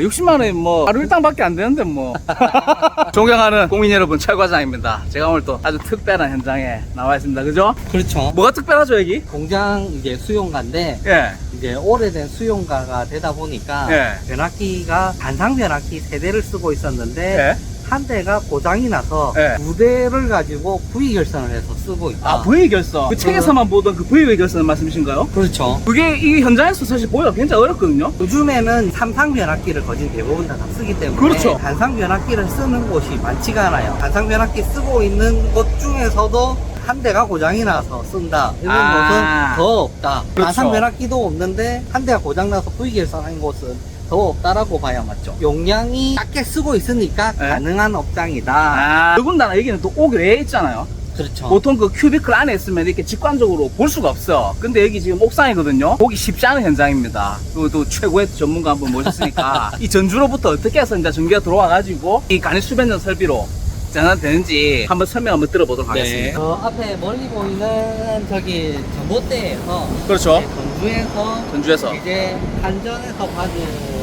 60만 원이 뭐 하루 일당밖에 안 되는데 뭐. 존경하는 국민 여러분 철과장입니다. 제가 오늘 또 아주 특별한 현장에 나와 있습니다. 그죠? 그렇죠. 뭐가 특별하죠 여기? 공장 이제 수용가인데 예. 이제 오래된 수용가가 되다 보니까 예. 변압기가 단상 변압기 세 대를 쓰고 있었는데 예. 한 대가 고장이 나서 예. 두 대를 가지고 V 결선을 해서 쓰고 있다. 아 V 결선. 그 책에서만 보던 그 V 결선 말씀이신가요? 그렇죠. 그게 이 현장에서 사실 보기가 굉장히 어렵거든요. 요즘에는 삼상 변압기를 거진 대부분 다 쓰기 때문에 그렇죠. 단상 변압기를 쓰는 곳이 많지가 않아요. 단상 변압기 쓰고 있는 곳 중에서도 한 대가 고장이 나서 쓴다. 이런 아. 곳은 더 없다. 그렇죠. 단상 변압기도 없는데 한 대가 고장 나서 V 결선한 곳은 더 없다라고 봐야 맞죠. 용량이 작게 쓰고 있으니까 네. 가능한 업장이다. 아. 더군다나 여기는 또옥 외에 있잖아요. 그렇죠. 보통 그 큐비클 안에 있으면 이렇게 직관적으로 볼 수가 없어. 근데 여기 지금 옥상이거든요. 보기 쉽지 않은 현장입니다. 그리고 또 최고의 전문가 한 분 모셨으니까 이 전주로부터 어떻게 해서 이제 전기가 들어와가지고 이 간이 수변전 설비로 전환되는지 한번 설명 한번 들어보도록 네. 하겠습니다. 저 앞에 멀리 보이는 저기 전봇대에서 그렇죠. 이제 전주에서 전주에서. 이제 한전에서 받은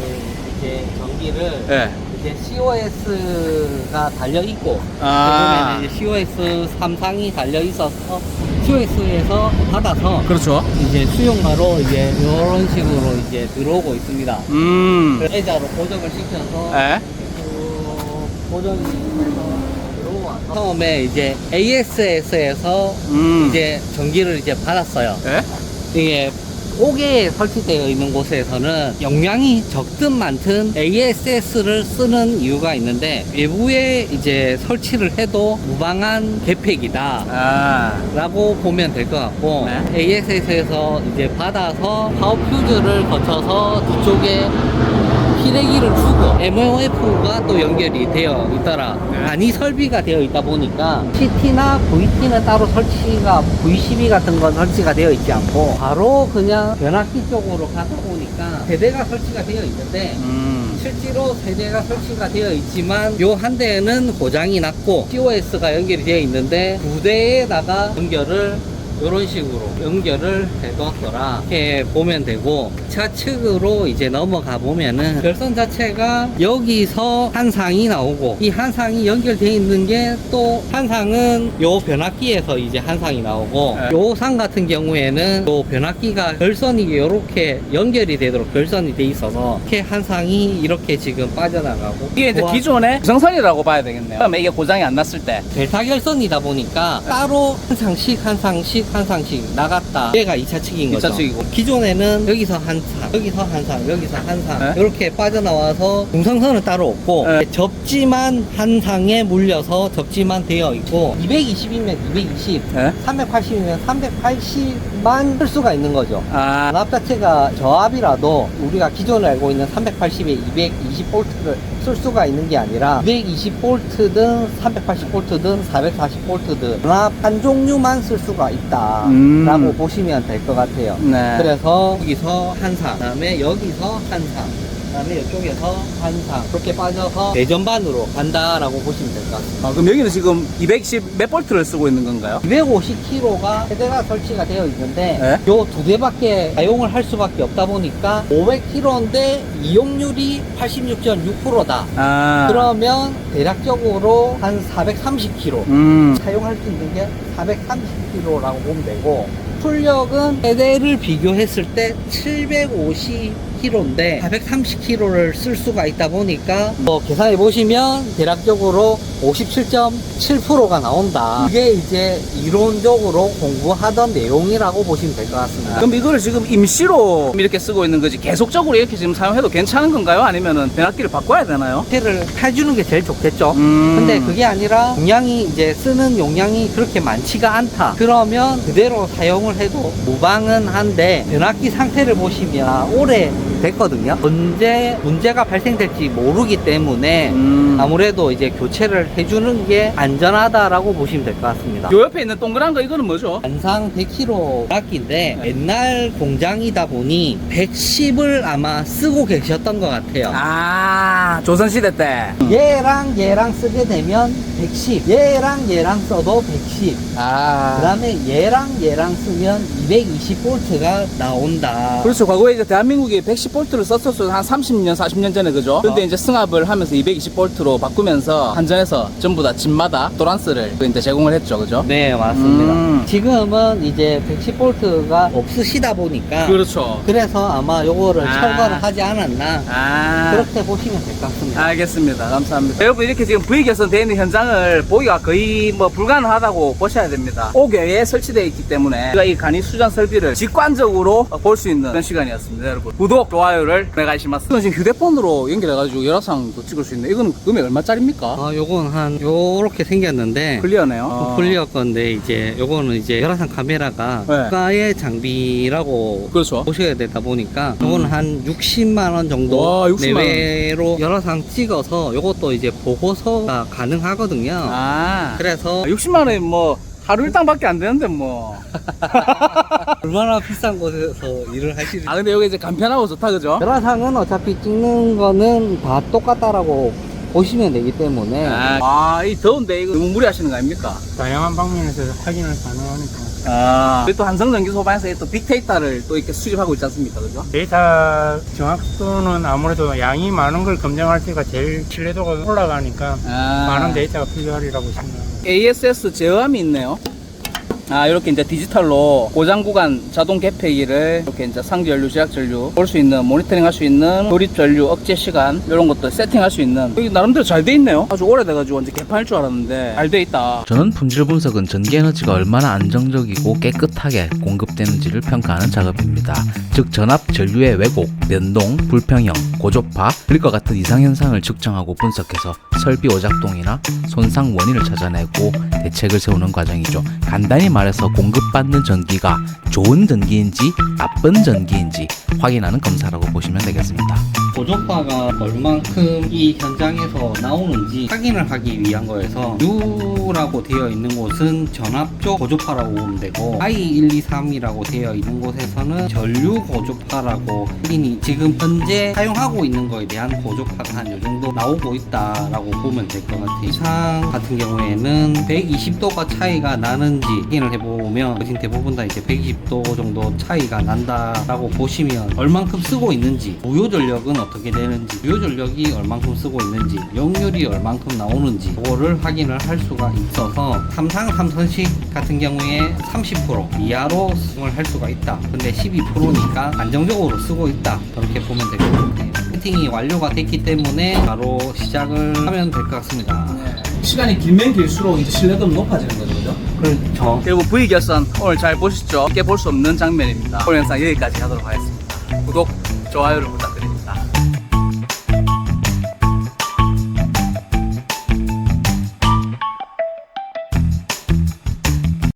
이제 전기를 예. 이제 COS가 달려 있고 아. 대부분에는 이제 COS 삼상이 달려 있어서 COS에서 받아서 그렇죠. 이제 수용가로 이제 이런 식으로 이제 들어오고 있습니다. 음. 애자로 고정을 시켜서 예. 쭉 고정이 시켜서 들어와서 처음에 이제 ASS에서 음. 이제 전기를 이제 받았어요. 예? 이게 옥에 설치되어 있는 곳에서는 용량이 적든 많든 ASS를 쓰는 이유가 있는데 외부에 이제 설치를 해도 무방한 계획이다. 아. 라고 보면 될 것 같고 네. ASS에서 이제 받아서 파워 퓨즈를 거쳐서 뒤쪽에 피레기를 주고 MOF가 또 연결이 되어 있더라 네. 단위 설비가 되어 있다 보니까 CT나 VT는 따로 설치가 V12 같은 건 설치가 되어 있지 않고 바로 그냥 변압기 쪽으로 가다 보니까 세대가 설치가 되어 있는데 음. 실제로 세대가 설치가 되어 있지만 요 한 대는 고장이 났고 COS가 연결이 되어 있는데 두 대에다가 연결을 이런 식으로 연결을 해뒀더라 이렇게 보면 되고 차측으로 이제 넘어가 보면은 결선 자체가 여기서 한 상이 나오고 이 한 상이 연결되어 있는 게 또 한 상은 요 변압기에서 이제 한 상이 나오고 네. 요상 같은 경우에는 요 변압기가 결선이 이렇게 연결이 되도록 결선이 돼 있어서 이렇게 한 상이 이렇게 지금 빠져나가고 이게 이제 기존의 구성선이라고 봐야 되겠네요. 그러면 이게 고장이 안 났을 때. 델타 결선이다 보니까 따로 한 상씩 한 상씩 한 상씩 나갔다. 얘가 2차 측인 거죠. 2차 측이고. 기존에는 여기서 한 상, 여기서 한 상, 여기서 한상 네? 이렇게 빠져나와서 중성선은 따로 없고 네. 접지만 한 상에 물려서 접지만 되어 있고 220이면 220, 예? 380이면 380 만 쓸 수가 있는 거죠. 아. 압 자체가 저압이라도 우리가 기존에 알고 있는 380에 220볼트를 쓸 수가 있는 게 아니라 220볼트든 380볼트든 440볼트든 전압 한 종류만 쓸 수가 있다 음. 라고 보시면 될 것 같아요 네. 그래서 여기서 한상 그다음에 여기서 한상 그다음에 이쪽에서 한상 그렇게 빠져서 대전반으로 간다라고 보시면 될 것 같습니다 아, 그럼 여기는 지금 210 몇 볼트를 쓰고 있는 건가요? 250kg가 세대가 설치가 되어 있는데 네? 요두 대밖에 사용을 할 수밖에 없다 보니까 500kg인데 이용률이 86.6%다. 아. 그러면 대략적으로 한 430kg 음. 사용할 수 있는 게 430kg라고 보면 되고 출력은 세대를 비교했을 때 750kg인데 430kg를 쓸 수가 있다 보니까 뭐 계산해 보시면 대략적으로 57.7%가 나온다. 이게 이제 이론적으로 공부하던 내용이라고 보시면 될 것 같습니다. 그럼 이거를 지금 임시로 이렇게 쓰고 있는 거지 계속적으로 이렇게 지금 사용해도 괜찮은 건가요? 아니면은 변압기를 바꿔야 되나요? 를 해주는 게 제일 좋겠죠. 음. 근데 그게 아니라 용량이 이제 쓰는 용량이 그렇게 많지가 않다. 그러면 그대로 사용을 해도 무방은 한데 변압기 상태를 보시면 아, 오래 됐거든요. 언제 문제가 발생될지 모르기 때문에 음. 아무래도 이제 교체를 해주는 게 안전하다라고 보시면 될 것 같습니다. 요 옆에 있는 동그란 거 이거는 뭐죠? 한상 100kg 바퀴인데 옛날 공장이다 보니 110을 아마 쓰고 계셨던 것 같아요. 아, 조선시대 때. 얘랑 얘랑 쓰게 되면 110 얘랑 얘랑 써도 110 아. 그 다음에 얘랑 얘랑 쓰면 220볼트가 나온다 그렇죠. 과거에 이제 대한민국이 110 200볼트를 썼었어요. 한 30년, 40년 전에 그죠? 근데 이제 승합을 하면서 220볼트로 바꾸면서 한전에서 전부 다 집마다 도란스를 이제 제공을 했죠. 그죠? 네, 맞습니다. 음. 지금은 이제 110볼트가 없으시다 보니까 그렇죠. 그래서 아마 요거를 아. 철거를 하지 않았나 아. 그렇게 보시면 될 것 같습니다. 알겠습니다. 감사합니다. 여러분 이렇게 지금 V 개선되어 있는 현장을 보기가 거의 뭐 불가능하다고 보셔야 됩니다. 옥외에 설치되어 있기 때문에 우리가 이 간이 수전 설비를 직관적으로 볼 수 있는 그런 시간이었습니다. 여러분 구독, 좋아요를 오네가시마스. 이건 지금 휴대폰으로 연결해가지고 열화상도 찍을 수 있는 이건 금액 얼마짜리입니까? 아, 요건 한 요렇게 생겼는데 클리어네요. 어, 클리어 건데 이제 요거는 이제 열화상 카메라가 네. 국가의 장비라고 그렇죠. 보셔야 되다 보니까 요거는 한 60만 원 정도 와, 60만 원. 내외로 열화상 찍어서 요것도 이제 보고서가 가능하거든요. 아. 그래서 60만 원이 뭐 하루 일당밖에 안 되는데 뭐. 얼마나 비싼 곳에서 일을 하시는지. 아 근데 여기 이제 간편하고 좋다 그죠? 열화상은 어차피 찍는 거는 다 똑같다라고 보시면 되기 때문에 아, 이 더운데 이거 너무 무리하시는 거 아닙니까? 다양한 방면에서 확인을 가능하니까 아. 그리고 또 한성전기 소방에서 또 빅데이터를 또 이렇게 수집하고 있지 않습니까? 그죠? 데이터 정확도는 아무래도 양이 많은 걸 검증할 때가 제일 신뢰도가 올라가니까 아. 많은 데이터가 필요하리라고 생각합니다. ASS 제어함이 있네요. 아, 이렇게 이제 디지털로 고장 구간 자동 개폐기를 이렇게 이제 상기 전류, 제약 전류 볼 수 있는 모니터링 할 수 있는 조립 전류 억제 시간 이런 것도 세팅할 수 있는 여기 나름대로 잘 돼 있네요. 아주 오래돼가지고 이제 개판일 줄 알았는데 잘 돼 있다. 저는 품질 분석은 전기 에너지가 얼마나 안정적이고 깨끗하게 공급되는지를 평가하는 작업입니다. 즉 전압 전류의 왜곡, 변동, 불평형, 고조파, 그릴과 같은 이상 현상을 측정하고 분석해서 설비 오작동이나 손상 원인을 찾아내고 대책을 세우는 과정이죠. 간단히 말해서 공급받는 전기가 좋은 전기인지 나쁜 전기인지 확인하는 검사라고 보시면 되겠습니다. 보조파가 얼만큼 이 현장에서 나오는지 확인을 하기 위한 거여서 U라고 되어 있는 곳은 전압 쪽 보조파라고 보면 되고 I123이라고 되어 있는 곳에서는 전류 보조파라고 확인이 지금 현재 사용하고 있는 거에 대한 보조파가 한이 정도 나오고 있다라고 보면 될 것 같아요. 이상 같은 경우에는 120도가 차이가 나는지 확인을 해보면 거진 대부분 다 이제 120도 정도 차이가 난다라고 보시면 얼만큼 쓰고 있는지 무효 전력은 어떻게 되는지 무효 전력이 얼만큼 쓰고 있는지 역률이 얼만큼 나오는지 그거를 확인을 할 수가 있어서 삼상 삼선식 같은 경우에 30% 이하로 수정을 할 수가 있다. 근데 12%니까 안정적으로 쓰고 있다. 그렇게 보면 될 것 같아요. 세팅이 완료가 됐기 때문에 바로 시작을 하면 될 것 같습니다. 시간이 길면 길수록 이제 신뢰도는 높아지는 거죠? 그렇죠 그리고 V 결선 오늘 잘 보시죠. 쉽게 볼 수 없는 장면입니다. 오늘 영상 여기까지 하도록 하겠습니다. 구독, 좋아요를 부탁드립니다.